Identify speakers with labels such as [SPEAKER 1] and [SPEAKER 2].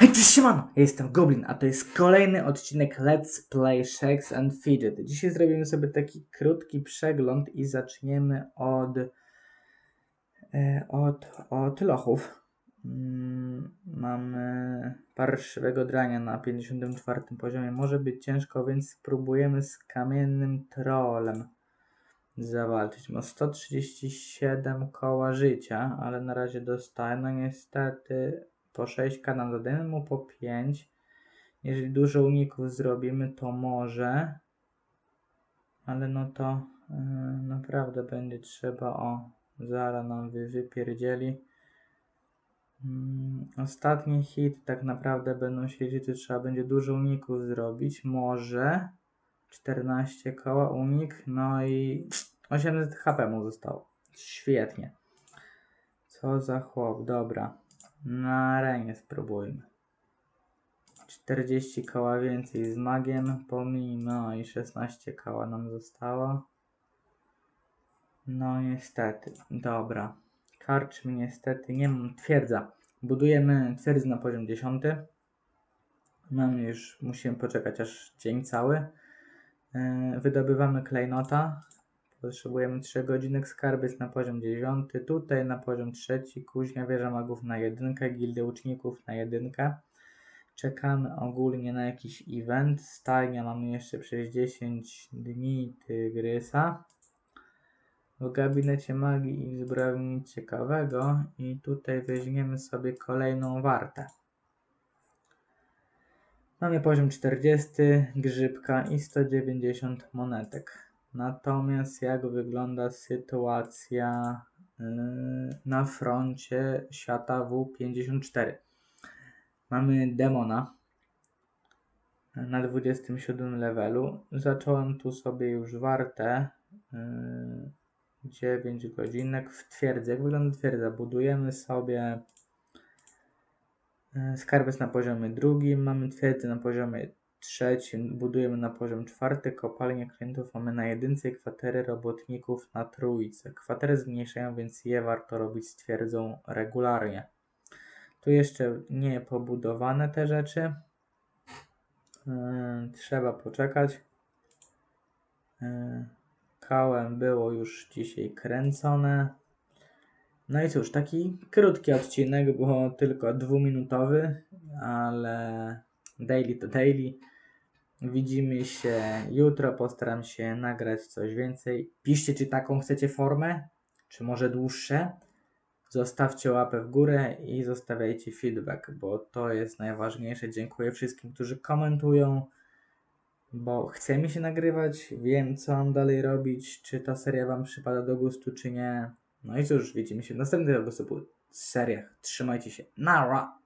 [SPEAKER 1] Hej, cześć, siemano! Ja jestem Goblin, a to jest kolejny odcinek Let's Play Shakes and Fidget. Dzisiaj zrobimy sobie taki krótki przegląd i zaczniemy od e, od, od lochów. Mm, mamy parszywego drania na 54 poziomie. Może być ciężko, więc spróbujemy z kamiennym trolem zawalczyć. Ma 137 koła życia, ale na razie dostaję. No niestety po 6 nam dodajemy mu po 5. Jeżeli dużo uników zrobimy, to może. Ale no to yy, naprawdę będzie trzeba o Zara nam wy, wypierdzieli. Mm, ostatni hit tak naprawdę będą siedzieć, to trzeba będzie dużo uników zrobić. Może 14 koła unik, no i 800 HP mu zostało. Świetnie. Co za chłop, dobra. Na arenie spróbujmy. 40 koła więcej z magiem, pomimo no i 16 koła nam zostało. No niestety, dobra. Karczmy niestety, nie mam twierdza. Budujemy twierdzę na poziom 10. Mamy już, musimy poczekać aż dzień cały. Yy, Wydobywamy klejnota. Potrzebujemy 3 godzinek, skarbiec na poziom 9, tutaj na poziom 3, kuźnia wieża magów na jedynkę, gildy łuczników na jedynkę. Czekamy ogólnie na jakiś event. Stajnia mamy jeszcze przez 10 dni tygrysa. W gabinecie magii i w ciekawego. I tutaj weźmiemy sobie kolejną wartę. Mamy poziom 40, grzybka i 190 monetek. Natomiast jak wygląda sytuacja yy, na froncie świata W54? Mamy demona na 27 levelu. Zacząłem tu sobie już wartę yy, 9 godzinek w twierdzy. Jak wygląda twierdza? Budujemy sobie yy, skarbiec na poziomie drugim, mamy twierdzę na poziomie trzecim, budujemy na poziom czwarty, kopalnie klientów mamy na jedynce kwatery robotników na trójce. Kwatery zmniejszają, więc je warto robić z twierdzą regularnie. Tu jeszcze nie pobudowane te rzeczy. Yy, trzeba poczekać. Yy, Kałem było już dzisiaj kręcone. No i cóż, taki krótki odcinek, bo tylko dwuminutowy, ale daily to daily. Widzimy się jutro, postaram się nagrać coś więcej. Piszcie, czy taką chcecie formę, czy może dłuższe. Zostawcie łapę w górę i zostawiajcie feedback, bo to jest najważniejsze. Dziękuję wszystkim, którzy komentują, bo chce mi się nagrywać, wiem co mam dalej robić, czy ta seria Wam przypada do gustu, czy nie. No i cóż, widzimy się w następnych seriach. Trzymajcie się. Nara!